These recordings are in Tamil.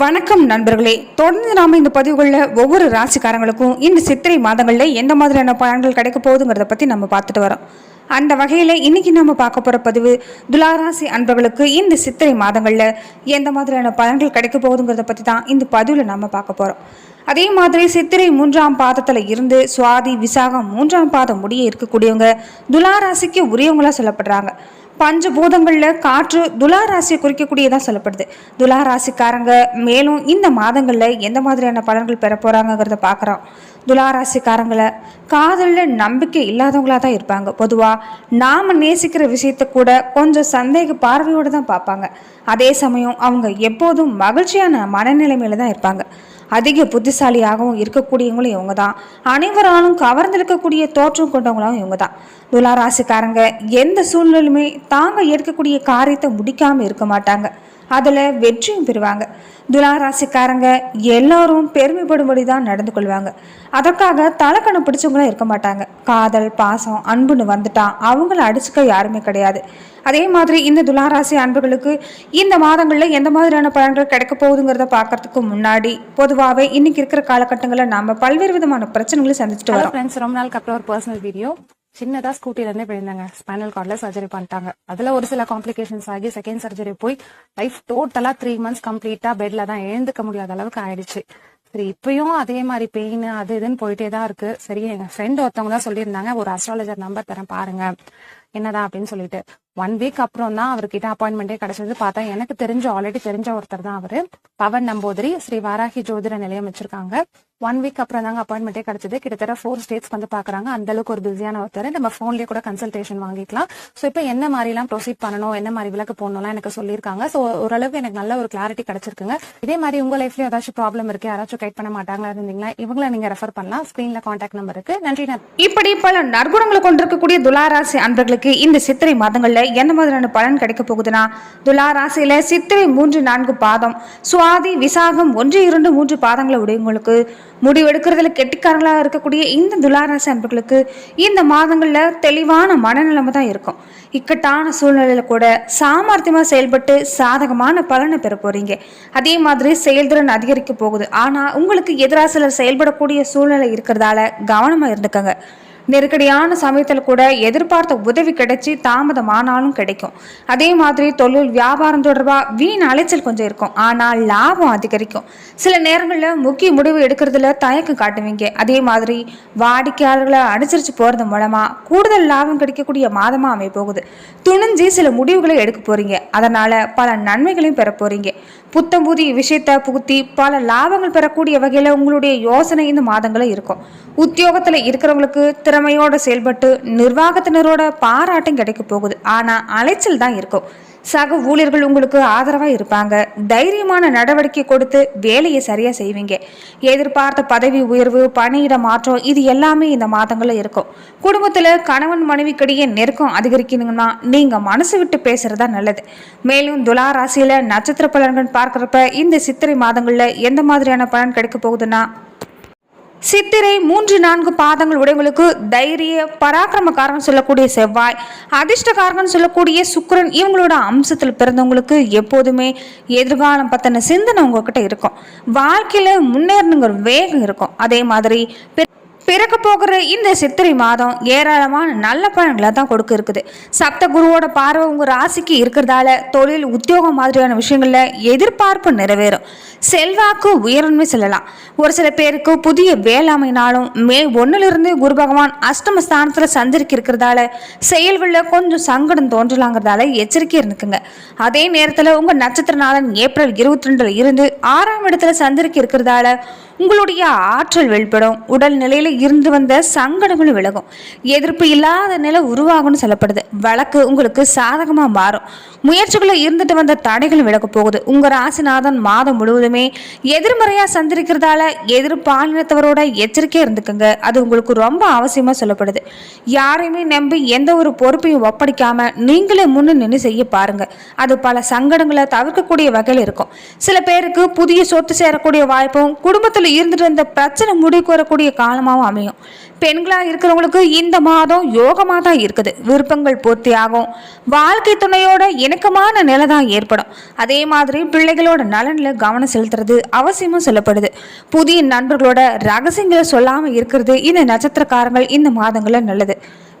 வணக்கம் நண்பர்களே. தொடர்ந்து நாம இந்த பதிவுகளில் ஒவ்வொரு ராசிக்காரங்களுக்கும் இந்த சித்திரை மாதங்களில் எந்த மாதிரியான பலன்கள் கிடைக்க போகுதுங்கிறத பற்றி நம்ம பார்த்துட்டு வரோம். அந்த வகையில் இன்னைக்கு நம்ம பார்க்க போகிற பதிவு துளாராசி அன்பர்களுக்கு இந்த சித்திரை மாதங்களில் எந்த மாதிரியான பலன்கள் கிடைக்க போகுதுங்கிறத பற்றி தான் இந்த பதிவில் நம்ம பார்க்க போகிறோம் அதே மாதிரி சித்திரை மூன்றாம் பாதத்தில் இருந்து சுவாதி விசாகம் மூன்றாம் பாதம் முடிய இருக்கக்கூடியவங்க துளாராசிக்கு உரியவங்களா சொல்லப்படுறாங்க. பஞ்சபூதங்கள்ல காற்று துலா ராசியை குறிக்கக்கூடியதாக சொல்லப்படுது. துலா ராசிக்காரங்க மேலும் இந்த மாதங்களில் எந்த மாதிரியான பலன்கள் பெற போறாங்கிறத பார்க்குறோம் துலா ராசிக்காரங்களை காதலில் நம்பிக்கை இல்லாதவங்களாக தான் இருப்பாங்க. பொதுவாக நாம் நேசிக்கிற விஷயத்தை கூட கொஞ்சம் சந்தேக பார்வையோடு தான் பார்ப்பாங்க. அதே சமயம் அவங்க எப்போதும் மகிழ்ச்சியான மனநிலைமையில தான் இருப்பாங்க. அதிக புத்திசாலியாகவும் இருக்கக்கூடியவங்களும் இவங்க தான் அனைவராலும் கவர்ந்திருக்கக்கூடிய தோற்றம் கொண்டவங்களும் இவங்க தான் துலாராசிக்காரங்க எந்த சூழ்நிலையுமே தாங்க எடுக்கக்கூடிய காரியத்தை முடிக்காமல் இருக்க மாட்டாங்க. அதில் வெற்றியும் பெறுவாங்க. துலா ராசிக்காரங்க எல்லாரும் பெருமைப்படும்படி தான் நடந்து கொள்வாங்க. அதற்காக தலைக்கணை பிடிச்சவங்களும் இருக்க மாட்டாங்க. காதல் பாசம் அன்புன்னு வந்துட்டா அவங்கள அடிச்சுக்க யாருமே கிடையாது. அதே மாதிரி இந்த துளாராசி அன்புகளுக்கு இந்த மாதங்களில் எந்த மாதிரியான பலன்கள் கிடைக்க போகுதுங்கிறத பார்க்கறதுக்கு முன்னாடி பொதுவாகவே இன்னைக்கு இருக்கிற காலகட்டங்களில் நாம பல்வேறு விதமான பிரச்சனைகளை சந்திச்சுட்டு வரோம். ரொம்ப நாளுக்கு அப்புறம் ஒரு பர்சனல் வீடியோ சின்னதா ஸ்கூட்டில இருந்தே போயிருந்தாங்க ஸ்பைனல் கார்ட்ல சர்ஜரி பண்ணிட்டாங்க. அதுல ஒரு சில காம்ப்ளிகேஷன்ஸ் ஆகி செகண்ட் சர்ஜரி போய் லைஃப் டோட்டலா த்ரீ மந்த்ஸ் கம்ப்ளீட்டா பெட்ல தான் எழுந்துக்க முடியாத அளவுக்கு ஆயிடுச்சு. சரி இப்பயும் அதே மாதிரி பெயின் அது இதுன்னு போயிட்டே தான் இருக்கு. சரி எங்க ஃப்ரெண்ட் ஒருத்தவங்க தான் சொல்லியிருந்தாங்க ஒரு அஸ்ட்ராலஜர் நம்பர் தரேன் பாருங்க. என்னதான் அப்படின்னு சொல்லிட்டு. ஒன் வீக் அப்புறம் தான் அவர்கிட்ட அப்பாயின்மெண்டே கிடைச்சது. பார்த்தா எனக்கு தெரிஞ்ச ஆல்ரெடி தெரிஞ்ச ஒருத்தர் தான் அவரு. பவன் நம்பூதிரி ஸ்ரீ வாராகி ஜோதிட நிலையம் வச்சிருக்காங்க. ஒன் வீக் அப்புறம் தாங்க அப்பாயின்மெண்டே கிடைச்சது. கிட்டத்தட்ட ஃபோர் ஸ்டேட்ஸ் வந்து பாக்குறாங்க. அந்த அளவுக்கு ஒரு பிஸியான ஒருத்தர். நம்ம போன்லயே கூட கன்சல்டேஷன் வாங்கிக்கலாம். ஸோ இப்போ என்ன மாதிரிலாம் ப்ரொசீட் பண்ணணும்? என்ன மாதிரி விளக்கு போடணும்லாம் எனக்கு சொல்லியிருக்காங்க. ஸோ ஓரளவுக்கு எனக்கு நல்ல ஒரு கிளாரிட்டி கிடைச்சிருக்குங்க. இதே மாதிரி உங்க லைஃப்லயும் ஏதாச்சும் ப்ராப்ளம் இருக்கு? யாராச்சும் கைட் பண்ண மாட்டாங்களா இருந்தீங்களா இவங்கள நீங்க ரெஃபர் பண்ணலாம். ஸ்கிரீன்ல கான்டாக்ட் நம்பர் இருக்கு. நன்றி நன்றி. இப்படி பல நற்குணங்களை கொண்டிருக்கக்கூடிய துளாராசி அன்பர்களுக்கு இந்த சித்திரை மாதங்கள்ல எந்த மாதிரியான பலன் கிடைக்க போகுதுன்னா துளாராசியில சித்திரை மூன்று நான்கு பாதம். சுவாதி விசாகம் ஒன்று இரண்டு மூன்று பாதங்களை உடையவங்களுக்கு முடிவெடுக்கிறதுல கெட்டிக்காரங்களாக இருக்கக்கூடிய இந்த துளாராசி அன்பர்களுக்கு இந்த மாதங்களில் தெளிவான மனநிலைமை தான் இருக்கும். இக்கட்டான சூழ்நிலையில் கூட சாமர்த்தியமாக செயல்பட்டு சாதகமான பலனை பெற போறீங்க. அதே மாதிரி செயல்திறன் அதிகரிக்க போகுது. ஆனால் உங்களுக்கு எதிராக சிலர் செயல்படக்கூடிய சூழ்நிலை இருக்கிறதால கவனமாக இருந்துக்கங்க. நெருக்கடியான சமயத்தில் கூட எதிர்பார்த்த உதவி கிடைச்சி தாமதமானாலும் கிடைக்கும். அதே மாதிரி தொழில் வியாபாரம் தொடர்பாக வீண் அலைச்சல் கொஞ்சம் இருக்கும். ஆனால் லாபம் அதிகரிக்கும். சில நேரங்களில் முக்கிய முடிவு எடுக்கிறதுல தயக்கம் காட்டுவீங்க. அதே மாதிரி வாடிக்கையாளர்களை அனுசரித்து போகிறது மூலமாக கூடுதல் லாபம் கிடைக்கக்கூடிய மாதமாக அமைப்போகுது துணிஞ்சு சில முடிவுகளை எடுக்க போறீங்க. அதனால பல நன்மைகளையும் பெற போறீங்க. புத்தம் புதிய விஷயத்தை புகுத்தி பல லாபங்கள் பெறக்கூடிய வகையில் உங்களுடைய யோசனை இந்த மாதங்களும் இருக்கும். உத்தியோகத்தில் இருக்கிறவங்களுக்கு திறமையோட செயல்பட்டு நிர்வாகத்தினரோட பாராட்டும் கிடைக்க போகுது. ஆனால் அலைச்சல் தான் இருக்கும். சக ஊழியர்கள் உங்களுக்கு ஆதரவாக இருப்பாங்க. தைரியமான நடவடிக்கை கொடுத்து வேலையை சரியாக செய்வீங்க. எதிர்பார்த்த பதவி உயர்வு பணியிட மாற்றம் இது எல்லாமே இந்த மாதங்களில் இருக்கும். குடும்பத்தில் கணவன் மனைவிக்கிடையே நெருக்கம் அதிகரிக்கணுங்கன்னா நீங்கள் மனசு விட்டு பேசுகிறதா நல்லது. மேலும் துலா ராசியில் நட்சத்திர பலன்கள் பார்க்குறப்ப இந்த சித்திரை மாதங்களில் எந்த மாதிரியான பலன் கிடைக்க போகுதுன்னா சித்திரை மூன்று நான்கு பாதங்கள் உடையவங்களுக்கு தைரிய பராக்கிரமக்காரன் சொல்லக்கூடிய செவ்வாய் அதிர்ஷ்டக்காரன் சொல்லக்கூடிய சுக்கரன் இவங்களோட அம்சத்தில் பிறந்தவங்களுக்கு எப்போதுமே எதிர்காலம் பத்தின சிந்தனை உங்ககிட்ட இருக்கும். வாழ்க்கையில முன்னேறணுங்கிற வேகம் இருக்கும். அதே மாதிரி பிறக்க போகிற இந்த சித்திரை மாதம் ஏராளமான நல்ல பலன்களை தான் கொடுக்க இருக்குது. சப்த குருவோட பார்வை உங்கள் ராசிக்கு இருக்கிறதால தொழில் உத்தியோகம் மாதிரியான விஷயங்களில் எதிர்பார்ப்பு நிறைவேறும். செல்வாக்கு உயரணுமே சொல்லலாம். ஒரு சில பேருக்கு புதிய வேளாமைனாலும் மே ஒன்றிலிருந்து குரு பகவான் அஷ்டம ஸ்தானத்தில் சந்திரிக்க இருக்கிறதால செயல்களில் கொஞ்சம் சங்கடம் தோன்றலாங்கிறதால எச்சரிக்கை இருந்துக்குங்க. அதே நேரத்தில் உங்கள் நட்சத்திர நாளன் ஏப்ரல் இருபத்தி ரெண்டில் இருந்து ஆறாம் இடத்துல சந்திரிக்க இருக்கிறதால உங்களுடைய ஆற்றல் வெளிப்படும். உடல் நிலையில் இருந்து வந்த சங்கடங்களும் விலகும். எதிர்ப்பு இல்லாத நிலை உருவாகும்னு சொல்லப்படுது. வழக்கு உங்களுக்கு சாதகமாக மாறும். முயற்சிகளில் இருந்துட்டு வந்த தடைகள் விலக போகுது. உங்கள் ராசிநாதன் மாதம் முழுவதுமே எதிர்மறையாக சந்திரிக்கிறதால எதிர்பாலினத்தவரோட எச்சரிக்கையாக இருந்துக்குங்க. அது உங்களுக்கு ரொம்ப அவசியமாக சொல்லப்படுது. யாரையுமே நம்பி எந்த ஒரு பொறுப்பையும் ஒப்படைக்காமல் நீங்களே முன்னு நின்று செய்ய பாருங்கள் அது பல சங்கடங்களை தவிர்க்கக்கூடிய வகையில் இருக்கும். சில பேருக்கு புதிய சொத்து சேரக்கூடிய வாய்ப்பும் குடும்பத்தில் இருந்துட்டு இருந்த பிரச்சனை முடிவுக்கு வரக்கூடிய காலமாகவும் அமையும். பெண்களாக இருக்கிறவங்களுக்கு இந்த மாதம் யோகமாக தான் இருக்குது. விருப்பங்கள் பூர்த்தியாகும் வாழ்க்கை துணையோட இணக்கமான நிலை தான் ஏற்படும். அதே மாதிரி பிள்ளைகளோட நலனில் கவனம் செலுத்துறது அவசியமும் சொல்லப்படுது. புதிய நண்பர்களோட ரகசியங்களை சொல்லாமல் இருக்கிறது இந்த நட்சத்திரக்காரங்கள் இந்த மாதங்களில் நல்லது.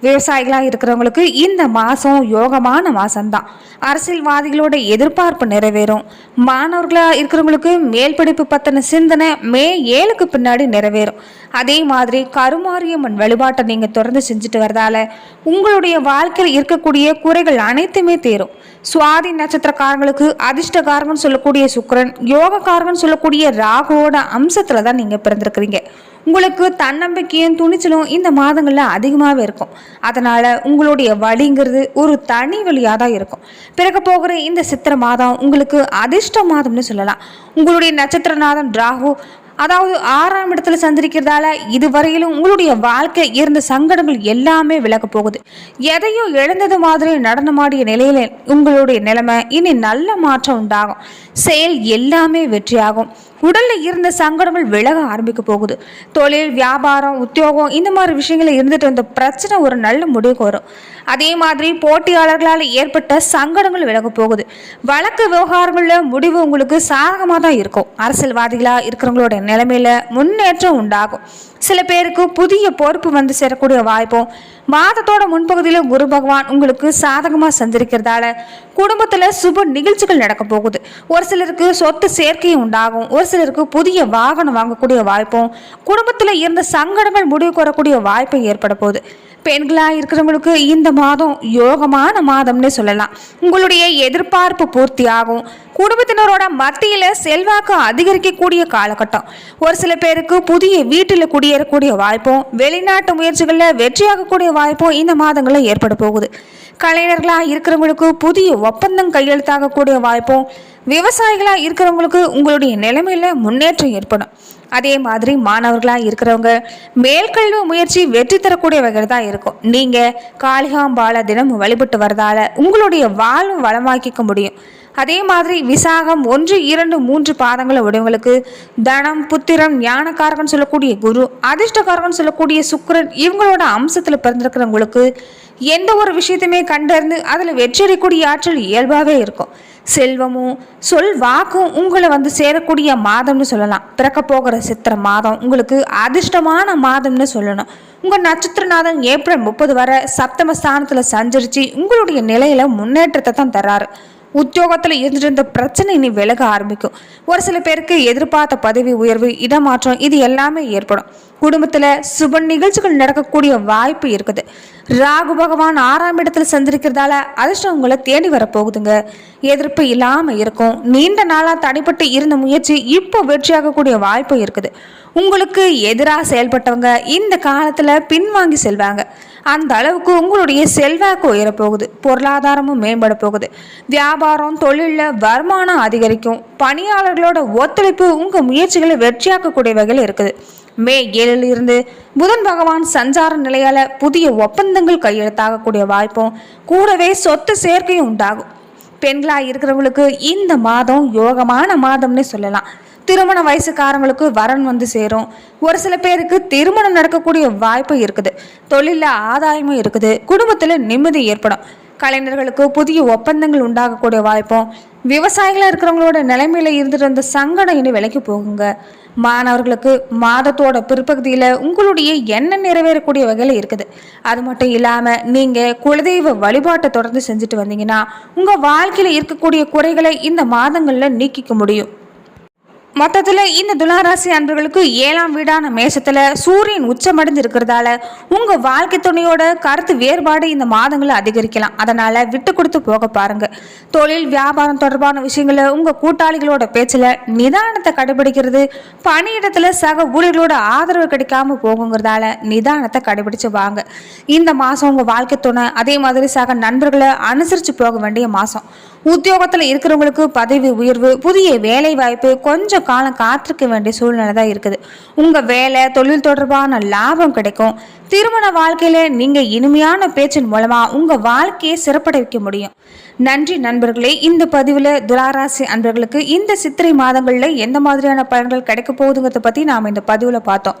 விவசாயிகளாக இருக்கிறவங்களுக்கு இந்த மாதம் யோகமான மாதம்தான் அரசியல்வாதிகளோட எதிர்பார்ப்பு நிறைவேறும். மாணவர்களாக இருக்கிறவங்களுக்கு மேல் படிப்பு பற்றின சிந்தனை மே ஏழுக்கு பின்னாடி நிறைவேறும். அதே மாதிரி கருமாரியம்மன் வழிபாட்டை நீங்கள் தொடர்ந்து செஞ்சுட்டு வரதால உங்களுடைய வாழ்க்கையில் இருக்கக்கூடிய குறைகள் அனைத்துமே தீரும். சுவாதி நட்சத்திரக்காரங்களுக்கு அதிர்ஷ்டகாரகன் சொல்லக்கூடிய சுக்கிரன் யோகக்காரங்கன்னு சொல்லக்கூடிய ராகுவோட அம்சத்தில் தான் நீங்கள் பிறந்திருக்கிறீங்க. உங்களுக்கு தன்னம்பிக்கையும் துணிச்சலும் இந்த மாதங்களில் அதிகமாகவே இருக்கும். அதனால் உங்களுடைய வழிங்கிறது ஒரு தனி வழியாக தான் இருக்கும். பிறகு போகிற இந்த சித்திரை மாதம் உங்களுக்கு அதிர்ஷ்ட மாதம்னு சொல்லலாம். உங்களுடைய நட்சத்திரநாதம் ராகு அதாவது ஆறாம் இடத்துல சந்திரிக்கிறதால இதுவரையிலும் உங்களுடைய வாழ்க்கை இருந்த சங்கடங்கள் எல்லாமே விலக போகுது. எதையும் இழந்தது மாதிரி நடனமாடிய நிலையில உங்களுடைய நிலைமை இனி நல்ல மாற்றம் உண்டாகும். செயல் எல்லாமே வெற்றியாகும். உடலில் இருந்த சங்கடங்கள் விலக ஆரம்பிக்க போகுது. தொழில் வியாபாரம் உத்தியோகம் இந்த மாதிரி விஷயங்கள் இருந்துட்டு வந்த பிரச்சனை ஒரு நல்ல முடிவுக்கு வரும். அதே மாதிரி போட்டியாளர்களால் ஏற்பட்ட சங்கடங்கள் விலக போகுது. வழக்கு விவகாரங்களில் முடிவு உங்களுக்கு சாதகமாக தான் இருக்கும். அரசியல்வாதிகளாக இருக்கிறவங்களோட நிலைமையில முன்னேற்றம் உண்டாகும். சில பேருக்கு புதிய பொறுப்பு வந்து சேரக்கூடிய வாய்ப்பும் மாதத்தோட முன்பகுதியில் குரு பகவான் உங்களுக்கு சாதகமாக சந்திருக்கிறதால குடும்பத்தில் சுப நிகழ்ச்சிகள் நடக்க போகுது. ஒரு சிலருக்கு சொத்து சேர்க்கையும் உண்டாகும். ஒரு சிலருக்கு புதிய வாகனம் வாங்கக்கூடிய வாய்ப்பும் குடும்பத்தில் இருந்த சங்கடங்கள் முடிவுக்கு வரக்கூடிய வாய்ப்பும் ஏற்பட போகுது. பெண்களாக இருக்கிறவங்களுக்கு இந்த மாதம் யோகமான மாதம்னு சொல்லலாம். உங்களுடைய எதிர்பார்ப்பு பூர்த்தியாகும். குடும்பத்தினரோட மத்தியில் செல்வாக்கு அதிகரிக்கக்கூடிய காலகட்டம். ஒரு சில பேருக்கு புதிய வீட்டில் குடியேறக்கூடிய வாய்ப்பும் வெளிநாட்டு முயற்சிகளில் வெற்றியாகக்கூடிய வாய்ப்பும் இந்த மாதங்களில் ஏற்பட போகுது. கலைஞர்களாக இருக்கிறவங்களுக்கு புதிய ஒப்பந்தம் கையெழுத்தாகக்கூடிய வாய்ப்பும் விவசாயிகளாக இருக்கிறவங்களுக்கு உங்களுடைய நிலைமையில் முன்னேற்றம் ஏற்படும். அதே மாதிரி மாணவர்களாக இருக்கிறவங்க மேல்கல்வி முயற்சி வெற்றி தரக்கூடிய வகையில் தான் இருக்கும். நீங்கள் காளிகாம்பால தினமும் வழிபட்டு வரதால உங்களுடைய வாழ்வு வளமாக்கிக்க முடியும். அதே மாதிரி விசாகம் ஒன்று இரண்டு மூன்று பாதங்களை உடையவங்களுக்கு தனம் புத்திரம் ஞானக்காரகன் சொல்லக்கூடிய குரு அதிர்ஷ்டக்காரகன் சொல்லக்கூடிய சுக்கிரன் இவங்களோட அம்சத்தில் பிறந்திருக்கிறவங்களுக்கு எந்த ஒரு விஷயத்தையுமே கண்டறிந்து அதில் வெற்றியடையக்கூடிய ஆற்றல் இயல்பாகவே இருக்கும். செல்வமும் சொல் வாக்கும் உங்களை வந்து சேரக்கூடிய மாதம்னு சொல்லலாம். பிறக்க போகிற சித்திர மாதம் உங்களுக்கு அதிர்ஷ்டமான மாதம்னு சொல்லணும். உங்கள் நட்சத்திரநாதன் ஏப்ரல் முப்பது வரை சப்தம ஸ்தானத்தில் சஞ்சரித்து உங்களுடைய நிலையில் முன்னேற்றத்தை தான் தர்றாரு. உத்தியோகத்தில் இருந்துட்டு இருந்த பிரச்சனை இனி விலக ஆரம்பிக்கும். ஒரு சில பேருக்கு எதிர்பார்த்த பதவி உயர்வு இடமாற்றம் இது எல்லாமே ஏற்படும். குடும்பத்தில் சுப நிகழ்ச்சிகள் நடக்கக்கூடிய வாய்ப்பு இருக்குது. ராகு பகவான் ஆறாம் இடத்துல சந்திருக்கிறதால அதிர்ஷ்டம் உங்களை தேடி வரப்போகுதுங்க. எதிர்ப்பு இல்லாமல் இருக்கும். நீண்ட நாளாக தடைப்பட்டு இருந்த முயற்சி இப்போ வெற்றியாகக்கூடிய வாய்ப்பு இருக்குது. உங்களுக்கு எதிராக செயல்பட்டவங்க இந்த காலத்தில் பின்வாங்கி செல்வாங்க. அந்த அளவுக்கு உங்களுடைய செல்வாக்கு உயரப்போகுது. பொருளாதாரமும் மேம்பட போகுது. வியாபாரம் தொழிலில் வருமானம் அதிகரிக்கும். பணியாளர்களோட ஒத்துழைப்பு உங்கள் முயற்சிகளை வெற்றியாக்கக்கூடிய வகையில் இருக்குது. மே ஏழில் இருந்து புதன் பகவான் சஞ்சார நிலையால புதிய ஒப்பந்தங்கள் கையெழுத்தாகக்கூடிய வாய்ப்பும் கூடவே சொத்து சேர்க்கையும் உண்டாகும். பெண்களாக இருக்கிறவங்களுக்கு இந்த மாதம் யோகமான மாதம்னே சொல்லலாம். திருமண வயசுக்காரங்களுக்கு வரன் வந்து சேரும். ஒரு சில பேருக்கு திருமணம் நடக்கக்கூடிய வாய்ப்பு இருக்குது. தொழிலில் ஆதாயமும் இருக்குது. குடும்பத்தில் நிம்மதி ஏற்படும். கலைஞர்களுக்கு புதிய ஒப்பந்தங்கள் உண்டாகக்கூடிய வாய்ப்பும் விவசாயிகளாக இருக்கிறவங்களோட நிலைமையில இருந்துட்டு வந்த சங்கடம் இனி விலைக்கு போகுங்க. மாணவர்களுக்கு மாதத்தோட பிற்பகுதியில் உங்களுடைய எண்ணம் நிறைவேறக்கூடிய வகையில் இருக்குது. அது மட்டும் இல்லாமல் நீங்கள் குலதெய்வ வழிபாட்டை தொடர்ந்து செஞ்சுட்டு வந்தீங்கன்னா உங்கள் வாழ்க்கையில் இருக்கக்கூடிய குறைகளை இந்த மாதங்களில் நீக்கிக்க முடியும். மொத்தத்தில் இந்த துளாராசி அன்பர்களுக்கு ஏழாம் வீடான மேஷத்தில் சூரியன் உச்சமடைந்து இருக்கிறதால உங்கள் வாழ்க்கை துணையோட கருத்து வேறுபாடு இந்த மாதங்களில் அதிகரிக்கலாம். அதனால் விட்டு கொடுத்து போக பாருங்க. தொழில் வியாபாரம் தொடர்பான விஷயங்களை உங்கள் கூட்டாளிகளோட பேச்சில் நிதானத்தை கடைபிடிக்கிறது பணியிடத்தில் சக ஊழியர்களோட ஆதரவு கிடைக்காம போகுங்கிறதால நிதானத்தை கடைபிடிச்சு வாங்க. இந்த மாதம் உங்கள் வாழ்க்கை துணை அதே மாதிரி சக நண்பர்களை அனுசரித்து போக வேண்டிய மாதம் உத்தியோகத்தில் இருக்கிறவங்களுக்கு பதவி உயர்வு புதிய வேலை வாய்ப்பு கொஞ்சம் காலம் காத்திருக்க வேண்டிய சூழ்நிலை தான் இருக்குது. உங்கள் வேலை தொழில் தொடர்பான லாபம் கிடைக்கும். திருமண வாழ்க்கையில நீங்க இனிமையான பேச்சின் மூலமா உங்க வாழ்க்கையை சிறப்பட வைக்க முடியும். நன்றி நண்பர்களே இந்த பதிவுல துளாராசி அன்பர்களுக்கு இந்த சித்திரை மாதங்கள்ல எந்த மாதிரியான பலன்கள் கிடைக்க போகுதுங்கிறத பத்தி நாம இந்த பதிவுல பார்த்தோம்.